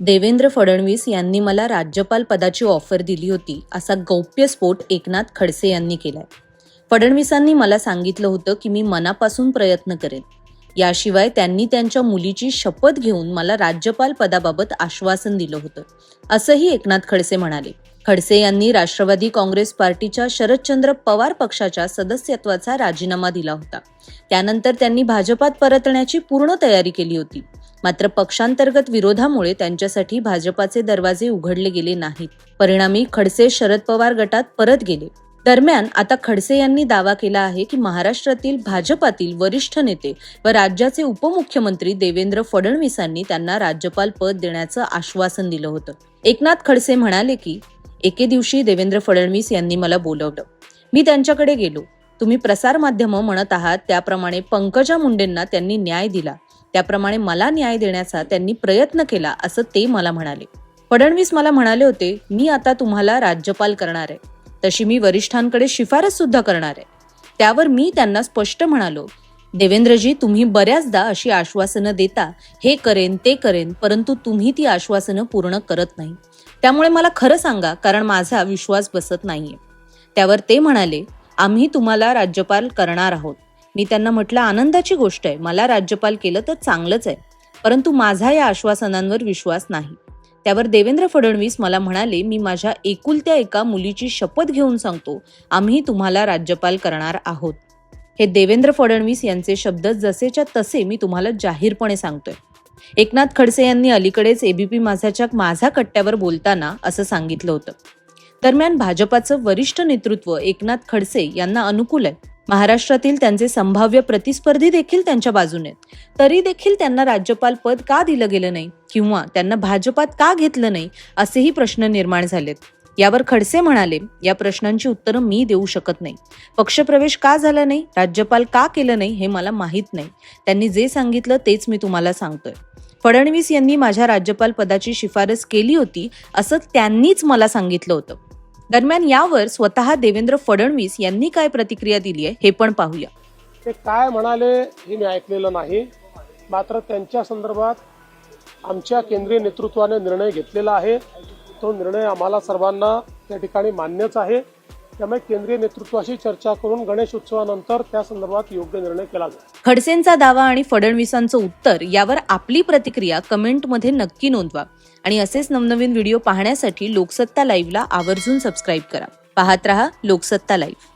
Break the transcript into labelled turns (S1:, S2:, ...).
S1: देवेंद्र फडणवीस यांनी मला राज्यपाल पदाची ऑफर दिली होती असा गौप्यस्फोट एकनाथ खडसे यांनी केलाय. फडणवीसांनी मला सांगितलं होतं की मी मनापासून प्रयत्न करेन. याशिवाय त्यांनी त्यांच्या मुलीची शपथ घेऊन मला राज्यपाल पदाबाबत आश्वासन दिलं होतं असंही एकनाथ खडसे म्हणाले. खडसे यांनी राष्ट्रवादी काँग्रेस पार्टीच्या शरदचंद्र पवार पक्षाच्या सदस्यत्वाचा राजीनामा दिला होता. त्यानंतर त्यांनी भाजपात परतण्याची पूर्ण तयारी केली होती. मात्र पक्षांतर्गत विरोधामुळे त्यांच्यासाठी भाजपाचे दरवाजे उघडले गेले नाहीत. परिणामी खडसे शरद पवार गटात परत गेले. दरम्यान आता खडसे यांनी दावा केला आहे की महाराष्ट्रातील भाजपातील वरिष्ठ नेते व राज्याचे उपमुख्यमंत्री देवेंद्र फडणवीसांनी त्यांना राज्यपाल पद देण्याचं आश्वासन दिलं होतं. एकनाथ खडसे म्हणाले की एके दिवशी देवेंद्र फडणवीस यांनी मला बोलवलं. मी त्यांच्याकडे गेलो. तुम्ही प्रसारमाध्यमं म्हणत आहात त्याप्रमाणे पंकजा मुंडेंना त्यांनी न्याय दिला. त्याप्रमाणे मला न्याय देण्याचा त्यांनी प्रयत्न केला असं ते मला म्हणाले. फडणवीस मला म्हणाले होते मी आता तुम्हाला राज्यपाल करणार आहे. तशी मी वरिष्ठांकडे शिफारस सुद्धा करणार आहे. त्यावर मी त्यांना स्पष्ट म्हणालो देवेंद्रजी तुम्ही बऱ्याचदा अशी आश्वासनं देता. हे करेन ते करेन परंतु तुम्ही ती आश्वासनं पूर्ण करत नाही. त्यामुळे मला खरं सांगा कारण माझा विश्वास बसत नाहीये. त्यावर ते म्हणाले आम्ही तुम्हाला राज्यपाल करणार आहोत. मी त्यांना म्हटलं आनंदाची गोष्ट आहे. मला राज्यपाल केलं तर चांगलंच आहे. परंतु माझा या आश्वासनांवर विश्वास नाही. त्यावर देवेंद्र फडणवीस मला म्हणाले मी माझ्या एकुलत्या एका मुलीची शपथ घेऊन सांगतो. आम्ही तुम्हाला राज्यपाल करणार आहोत. हे देवेंद्र फडणवीस यांचे शब्द जसेच्या तसे मी तुम्हाला जाहीरपणे सांगतोय. एकनाथ खडसे यांनी अलीकडेच एबीपी माझाच्या माझा कट्ट्यावर बोलताना असं सांगितलं होतं. दरम्यान भाजपाचं वरिष्ठ नेतृत्व एकनाथ खडसे यांना अनुकूल आहे. महाराष्ट्रातील त्यांचे संभाव्य प्रतिस्पर्धी देखील त्यांच्या बाजूने आहेत. तरी देखील त्यांना राज्यपाल पद का दिलं गेलं नाही? किंवा त्यांना भाजपात का घेतलं नाही? असेही प्रश्न निर्माण झालेत. यावर खडसे म्हणाले या प्रश्नांची उत्तरं मी देऊ शकत नाही. पक्षप्रवेश का झाला नाही? राज्यपाल का केलं नाही? हे मला माहीत नाही. त्यांनी जे सांगितलं तेच मी तुम्हाला सांगतोय. फडणवीस यांनी माझ्या राज्यपाल पदाची शिफारस केली होती असं त्यांनीच मला सांगितलं होतं. दरम्यान यावर स्वतः देवेंद्र फडणवीस यांनी काय प्रतिक्रिया दिली आहे हे पण पाहूया.
S2: ते काय म्हणाले हे मी ऐकलेलं नाही. मात्र त्यांच्या संदर्भात आमच्या केंद्रीय नेतृत्वाने निर्णय घेतलेला आहे. तो निर्णय आम्हाला सर्वांना त्या ठिकाणी मान्यच आहे. त्यामुळे केंद्रीय नेतृत्वाशी चर्चा करून गणेश उत्सवानंतर त्या संदर्भात योग्य निर्णय केला जाईल.
S1: खडसेंचा दावा आणि फडणवीसांचं उत्तर यावर आपली प्रतिक्रिया कमेंटमध्ये नक्की नोंदवा. आणि असेच नवनवीन व्हिडिओ पाहण्यासाठी लोकसत्ता लाईव्हला आवर्जून सबस्क्राईब करा. पाहत रहा लोकसत्ता लाईव्ह.